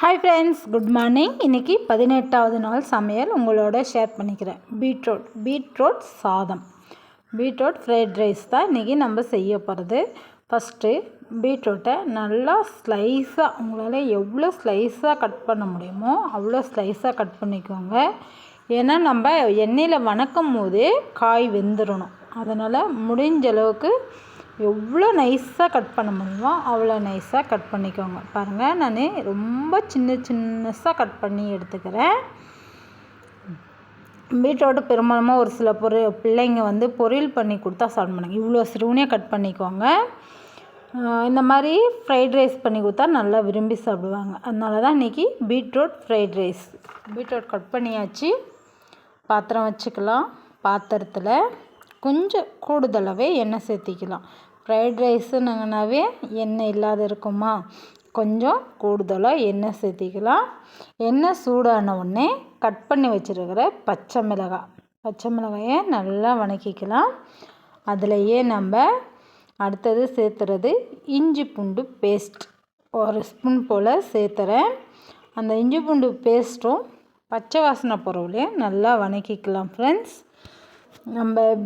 Hi friends good morning இன்றைக்கி பதினெட்டாவது நாள் சமையல் உங்களோட ஷேர் பண்ணிக்கிறேன். பீட்ரூட் பீட்ரூட் சாதம். பீட்ரூட் ஃப்ரைட் ரைஸ் தான் இன்றைக்கி நம்ம செய்ய போகிறது ஃபஸ்ட்டு பீட்ரூட்டை நல்லா ஸ்லைஸாக உங்களால் எவ்வளோ ஸ்லைஸாக கட் பண்ண முடியுமோ அவ்வளோ ஸ்லைஸாக கட் பண்ணிக்கோங்க. ஏன்னா நம்ம எண்ணெயில் வணக்கும் போதே காய் வெந்துடணும் அதனால் முடிஞ்ச அளவுக்கு எவ்வளோ நைஸாக கட் பண்ண முடியுமோ அவ்வளோ நைஸாக கட் பண்ணிக்கோங்க. பாருங்கள் நான் ரொம்ப சின்ன சின்னஸாக கட் பண்ணி எடுத்துக்கிறேன். பீட்ரோட்டு பெரும்பாலுமாக ஒரு சில பொருள் பிள்ளைங்க வந்து பொரியல் பண்ணி கொடுத்தா சாப்பிட மாட்டாங்க இவ்வளோ சிறுவனே கட் பண்ணிக்கோங்க. இந்த மாதிரி ஃப்ரைட் ரைஸ் பண்ணி கொடுத்தா நல்லா விரும்பி சாப்பிடுவாங்க. அதனால தான் இன்றைக்கி beetroot fried rice beetroot cut பண்ணியாச்சு. பாத்திரம் வச்சுக்கலாம் பாத்திரத்தில். கொஞ்சம் கூடுதலாகவே எண்ணெய் சேர்த்திக்கலாம். ஃப்ரைட் ரைஸுனாங்கனாவே எண்ணெய் இல்லாத இருக்குமா? கொஞ்சம் கூடுதலாக எண்ணெய் சேர்த்திக்கலாம். எண்ணெய் சூடான உடனே கட் பண்ணி வச்சுருக்கிற பச்சை மிளகாய். பச்சை மிளகாயை நல்லா வணக்கிக்கலாம். அதுலேயே நம்ம அடுத்தது சேர்த்துறது இஞ்சி பூண்டு பேஸ்ட் ஒரு ஸ்பூன் போல் சேர்த்துறேன். அந்த இஞ்சி பூண்டு பேஸ்ட்டும் பச்சை வாசனை பொருளையும் நல்லா வணக்கிக்கலாம் ஃப்ரெண்ட்ஸ் நம்ம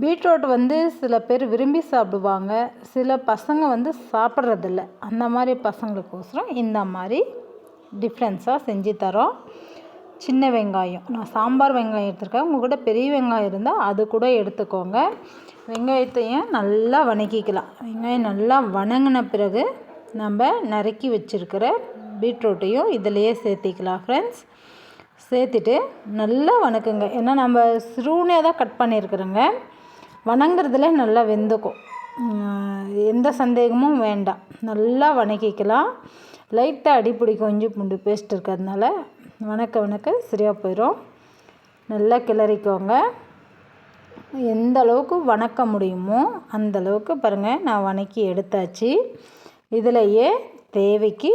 பீட்ரூட் வந்து சில பேர் விரும்பி சாப்பிடுவாங்க. சில பசங்க வந்து சாப்பிட்றதில்ல. அந்த மாதிரி பசங்களுக்கோசரம் இந்த மாதிரி டிஃப்ரென்ஸாக செஞ்சு தரோம். சின்ன வெங்காயம். நான் சாம்பார் வெங்காயம் எடுத்துருக்கேன். உங்கள் கூட பெரிய வெங்காயம் இருந்தால் அது கூட எடுத்துக்கோங்க. வெங்காயத்தையும் நல்லா வணக்கிக்கலாம். வெங்காயம் நல்லா வணங்கின பிறகு நம்ம நறுக்கி வச்சுருக்கிற பீட்ரூட்டையும் இதிலையே சேர்த்திக்கலாம் ஃப்ரெண்ட்ஸ் சேர்த்துட்டு நல்லா வணக்குங்க. ஏன்னா நம்ம சிறுனே தான் கட் பண்ணியிருக்கிறோங்க. வணங்குறதுல நல்லா வெந்துக்கும். எந்த சந்தேகமும் வேண்டாம். நல்லா வணக்கிக்கலாம். லைட்டாக அடிப்பிடிக்கும் கொஞ்சம் இஞ்சி பூண்டு பேஸ்ட் இருக்கிறதுனால வணக்க வணக்க சரியாக போயிடும் நல்லா கிளறிக்கோங்க. எந்த அளவுக்கு வணக்க முடியுமோ அந்த அளவுக்கு பாருங்கள் நான் வணக்கி எடுத்தாச்சு. இதிலையே தேவைக்கு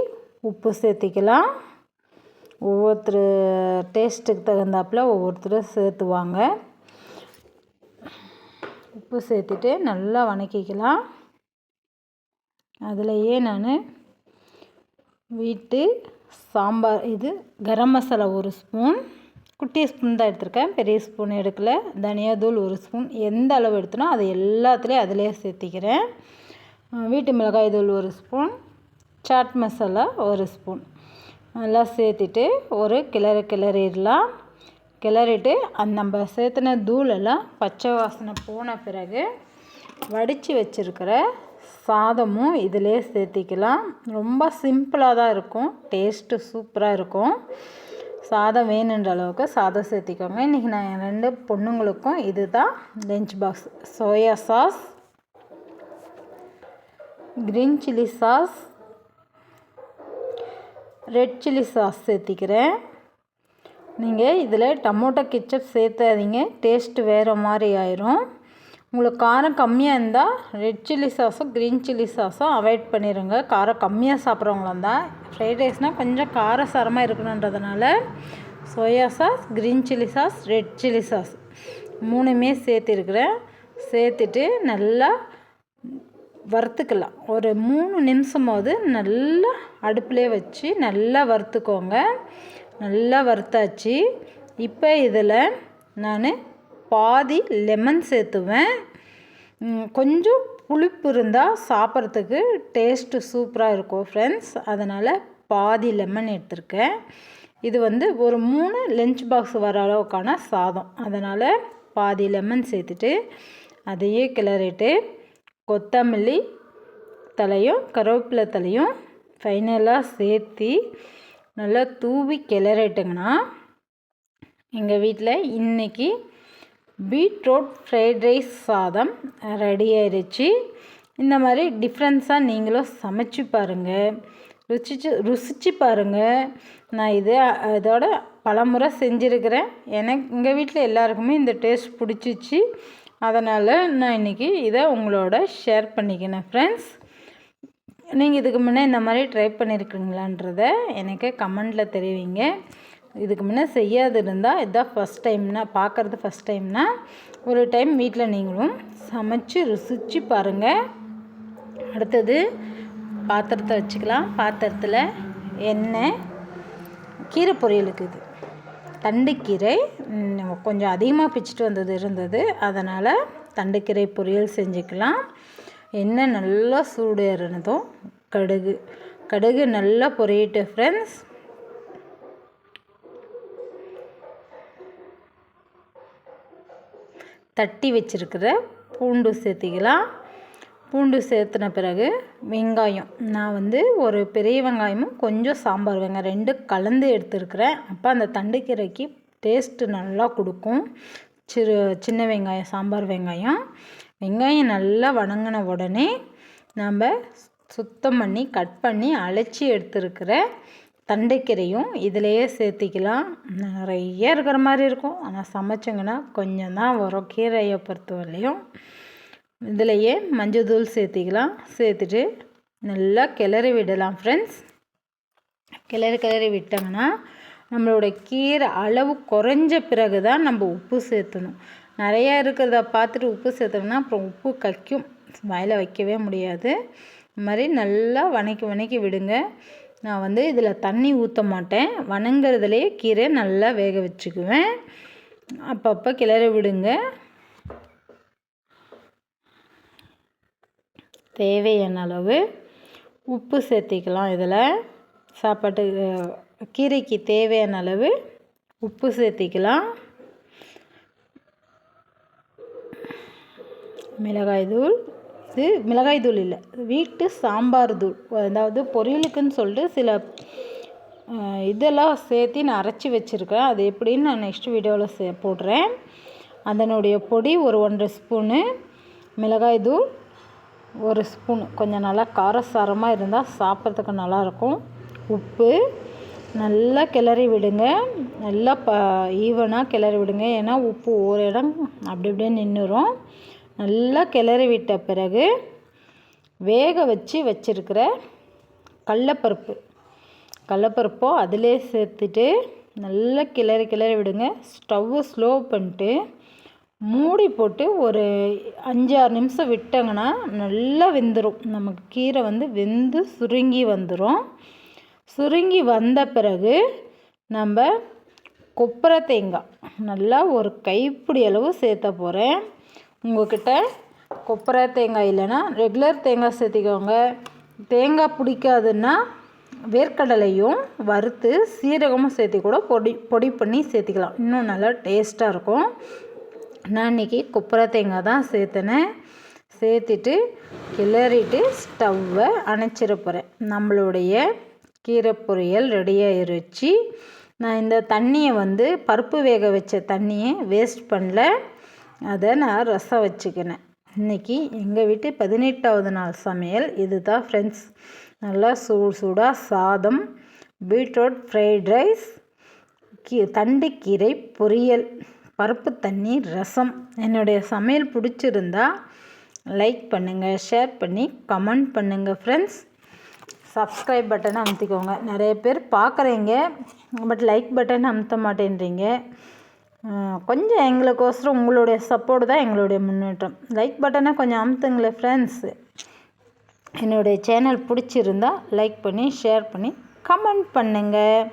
உப்பு சேர்த்திக்கலாம். ஒவ்வொருத்தர் டேஸ்ட்டுக்கு தகுந்தாப்பில் ஒவ்வொருத்தரும் சேர்த்துவாங்க. உப்பு சேர்த்துட்டு நல்லா வணக்கிக்கலாம். அதிலையே நான் வீட்டு சாம்பார் இது கரம் மசாலா ஒரு ஸ்பூன் குட்டி ஸ்பூன் தான் எடுத்திருக்கேன். பெரிய ஸ்பூன் எடுக்கல. தனியாதூள் ஒரு ஸ்பூன். எந்த அளவு எடுத்தனோ அதை எல்லாத்துலேயும் அதிலே சேர்த்திக்கிறேன். வீட்டு மிளகாய் தூள் ஒரு ஸ்பூன். சாட் மசாலா ஒரு ஸ்பூன். நல்லா சேர்த்துட்டு ஒரு கிளறு கிளறிடலாம். கிளறிட்டு அந்த நம்ம சேர்த்துன தூளெல்லாம் பச்சை வாசனை போன பிறகு வடித்து வச்சுருக்கிற சாதமும் இதிலே சேர்த்திக்கலாம். ரொம்ப சிம்பிளாக தான் இருக்கும். டேஸ்ட்டு சூப்பராக இருக்கும். சாதம் வேணுன்ற அளவுக்கு சாதம் சேர்த்திக்கோங்க. இன்றைக்கி நான் என் ரெண்டு பொண்ணுங்களுக்கும் இது தான் lunch box. Soya sauce green chilli sauce red chilli sauce சேர்த்திக்கிறேன். நீங்கள் இதில் டமோட்டோ கிச்சப் சேர்த்தாதீங்க. டேஸ்ட்டு வேறு மாதிரி ஆயிரும். உங்களுக்கு காரம் கம்மியாக இருந்தால் ரெட் சில்லி சாஸும் க்ரீன் சில்லி சாஸும் அவாய்ட் பண்ணிடுங்க காரம் கம்மியாக சாப்பிட்றவங்களா இருந்தால் ஃப்ரைட் ரைஸ்னால் கொஞ்சம் காரசாரமாக இருக்கணுன்றதுனால soya sauce green chilli sauce red chilli sauce மூணுமே சேர்த்திருக்கிறேன். சேர்த்துட்டு நல்லா வறுத்துக்கலாம். ஒரு மூணு நிமிஷமாவது நல்லா அடுப்பிலே வச்சு நல்லா வறுத்துக்கோங்க. நல்லா வறுத்தாச்சு. இப்போ இதில் நான் பாதி லெமன் சேர்த்துவேன். கொஞ்சம் புளிப்பு இருந்தால் சாப்பிட்றதுக்கு டேஸ்ட்டு சூப்பராக இருக்கும் ஃப்ரெண்ட்ஸ் அதனால் பாதி லெமன் எடுத்திருக்கேன். இது வந்து ஒரு மூணு லஞ்ச் பாக்ஸ் வர அளவுக்கான சாதம். அதனால் பாதி லெமன் சேர்த்துட்டு அதையே கிளறிட்டு கொத்தமல்லி தலையும் கருவேப்பிலை தலையும் ஃபைனலாக சேர்த்து நல்லா தூவி கிளறிட்டுங்கன்னா எங்கள் வீட்டில் இன்றைக்கி பீட்ரூட் ஃப்ரைட் ரைஸ் சாதம் ரெடி ஆயிடுச்சு இந்த மாதிரி டிஃப்ரென்ஸாக நீங்களும் சமைச்சு பாருங்கள் ருசிச்சு ருசிச்சு பாருங்கள் நான் இது இதோட பலமுறை செஞ்சுருக்கிறேன். எனக்கு எங்கள் வீட்டில் எல்லாருக்குமே இந்த டேஸ்ட் பிடிச்சிச்சு. அதனால் நான் இன்றைக்கி இதை உங்களோட ஷேர் பண்ணிக்கினேன் ஃப்ரெண்ட்ஸ் நீங்கள் இதுக்கு முன்னே இந்த மாதிரி ட்ரை பண்ணியிருக்கீங்களான்றத எனக்கு கமெண்டில் தெரிவிங்க. இதுக்கு முன்னே செய்யாது இருந்தால் இதுதான் ஃபஸ்ட் டைம்னா பார்க்குறது ஃபஸ்ட் டைம்னா ஒரு டைம் வீட்டில் நீங்களும் சமைச்சு ருசித்து பாருங்கள் அடுத்தது பாத்திரத்தை வச்சுக்கலாம். பாத்திரத்தில் எண்ணெய் கீரை பொரியலுக்கு இது. தண்டுக்கீரை கொஞ்சம் அதிகமாக பிச்சுட்டு வந்தது இருந்தது. அதனால் தண்டுக்கீரை பொரியல் செஞ்சுக்கலாம். எண்ணெய் நல்லா சூடு இருந்ததும் கடுகு. கடுகு நல்லா பொரியட்டு ஃப்ரெண்ட்ஸ் தட்டி வச்சுருக்கிற பூண்டு சேர்த்திக்கலாம். பூண்டு சேர்த்துன பிறகு வெங்காயம். நான் வந்து ஒரு பெரிய வெங்காயமும் கொஞ்சம் சாம்பார் வெங்காயம் ரெண்டு கலந்து எடுத்துருக்கிறேன். அப்போ அந்த தண்டுக்கீரைக்கு டேஸ்ட்டு நல்லா கொடுக்கும். சிறு சின்ன வெங்காயம் சாம்பார் வெங்காயம். வெங்காயம் நல்லா வணங்கின உடனே நம்ம சுத்தம் பண்ணி கட் பண்ணி அழைச்சி எடுத்துருக்கிற தண்டைக்கீரையும் இதிலையே சேர்த்திக்கலாம். நிறைய இருக்கிற மாதிரி இருக்கும். ஆனால் சமைச்சிங்கன்னா கொஞ்சம் தான் வரும். கீரையை பொறுத்தவரையிலையும் இதிலையே மஞ்சள் தூள் சேர்த்திக்கலாம். சேர்த்துட்டு நல்லா கிளறி விடலாம் ஃப்ரெண்ட்ஸ் கிளறி கிளறி விட்டோம்னா நம்மளோட கீரை அளவு குறைஞ்ச பிறகு தான் நம்ம உப்பு சேர்த்தணும். நிறையா இருக்கிறத பார்த்துட்டு உப்பு சேர்த்தோம்னா அப்புறம் உப்பு கக்கும் வாயில் வைக்கவே முடியாது. இது மாதிரி நல்லா வணக்கி வணக்கி விடுங்க. நான் வந்து இதில் தண்ணி ஊற்ற மாட்டேன். வணங்குறதுலேயே கீரை நல்லா வேக வச்சுக்குவேன். அப்பப்போ கிளறி விடுங்க. தேவையான அளவு உப்பு சேர்த்திக்கலாம் இதில். சாப்பாட்டு கீரைக்கு தேவையான அளவு உப்பு சேர்த்திக்கலாம். மிளகாய் தூள். இது மிளகாய் தூள் இல்லை வீட்டு சாம்பார் தூள். அதாவது பொரியலுக்குன்னு சொல்லிட்டு சில இதெல்லாம் சேர்த்து நான் அரைச்சி வச்சுருக்கேன். அது எப்படின்னு நான் நெக்ஸ்ட் வீடியோவில் சே போடுறேன். அதனுடைய பொடி ஒரு ஒன்றரை ஸ்பூனு மிளகாய் தூள். ஒரு ஸ்பூன். கொஞ்சம் நல்லா காரசாரமாக இருந்தால் சாப்பிட்றதுக்கு நல்லாயிருக்கும். உப்பு நல்லா கிளறி விடுங்க. நல்லா ப ஈவனாக கிளறி விடுங்க. ஏன்னா உப்பு ஒரு இடம் அப்படி அப்படியே நின்றுரும். நல்லா கிளறி விட்ட பிறகு வேக வச்சு வச்சுருக்கிற கடலப்பருப்பு. கடலப்பருப்போ அதிலே சேர்த்துட்டு நல்லா கிளறி கிளறி விடுங்க. ஸ்டவ்வு ஸ்லோ பண்ணிட்டு மூடி போட்டு ஒரு அஞ்சு ஆறு நிமிஷம் விட்டங்கன்னா நல்லா வெந்துடும் நமக்கு கீரை வந்து வெந்து சுருங்கி வந்துடும் சுருங்கி வந்த பிறகு நம்ம கொப்பரை தேங்காய் நல்லா ஒரு கைப்பிடி அளவு சேர்த்த போகிறேன் உங்கள்கிட்ட கொப்பரை தேங்காய் இல்லைன்னா ரெகுலர் தேங்காய் சேர்த்திக்கோங்க. தேங்காய் பிடிக்காதுன்னா வேர்க்கடலையும் வறுத்து சீரகமும் சேர்த்தி கூட பொடி பொடி பண்ணி சேர்த்திக்கலாம். இன்னும் நல்லா டேஸ்ட்டாக இருக்கும். நான் இன்றைக்கி கொப்பரை தேங்காய் தான் சேர்த்துனேன். சேர்த்துட்டு கிளறிட்டு ஸ்டவ்வை அணைச்சிட போகிறேன் நம்மளுடைய கீரை பொரியல் ரெடியாகிருச்சு நான் இந்த தண்ணியை வந்து பருப்பு வேக வச்ச தண்ணியை வேஸ்ட் பண்ணல. அதை நான் ரசம் வச்சுக்கினேன். இன்றைக்கி எங்கள் வீட்டு பதினெட்டாவது நாள் சமையல். இது தான் ஃப்ரெண்ட்ஸ் நல்லா சூடு சூடாக சாதம் பீட்ரூட் ஃப்ரைட் ரைஸ் கீ தண்டுக்கீரை பொரியல். பருப்பு தண்ணி ரசம் என்னுடைய சமையல் பிடிச்சிருந்தா லைக் பண்ணுங்கள் ஷேர் பண்ணி கமெண்ட் பண்ணுங்கள் ஃப்ரெண்ட்ஸ் சப்ஸ்கிரைப் பட்டனை அமுத்திக்கோங்க. நிறைய பேர் பார்க்குறீங்க பட் லைக் பட்டன் அமுத்த மாட்டேன்றீங்க. கொஞ்சம் எங்களுக்கோசரம் உங்களுடைய சப்போர்ட் தான் எங்களுடைய முன்னேற்றம். லைக் பட்டனை கொஞ்சம் அமுத்துங்களேன் ஃப்ரெண்ட்ஸ் என்னுடைய சேனல் பிடிச்சிருந்தா லைக் பண்ணி ஷேர் பண்ணி கமெண்ட் பண்ணுங்கள்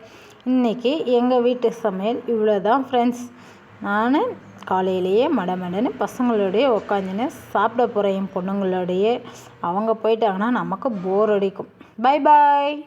இன்றைக்கி எங்கள் வீட்டு சமையல் இவ்வளோ தான் ஃப்ரெண்ட்ஸ் நான் காலையிலேயே மடமடன்னு பசங்களோடைய உக்காந்துன்னு சாப்பிட போகிறேன் என் பொண்ணுங்களோடையே. அவங்க போயிட்டாங்கன்னா நமக்கு போர் அடிக்கும். Bye bye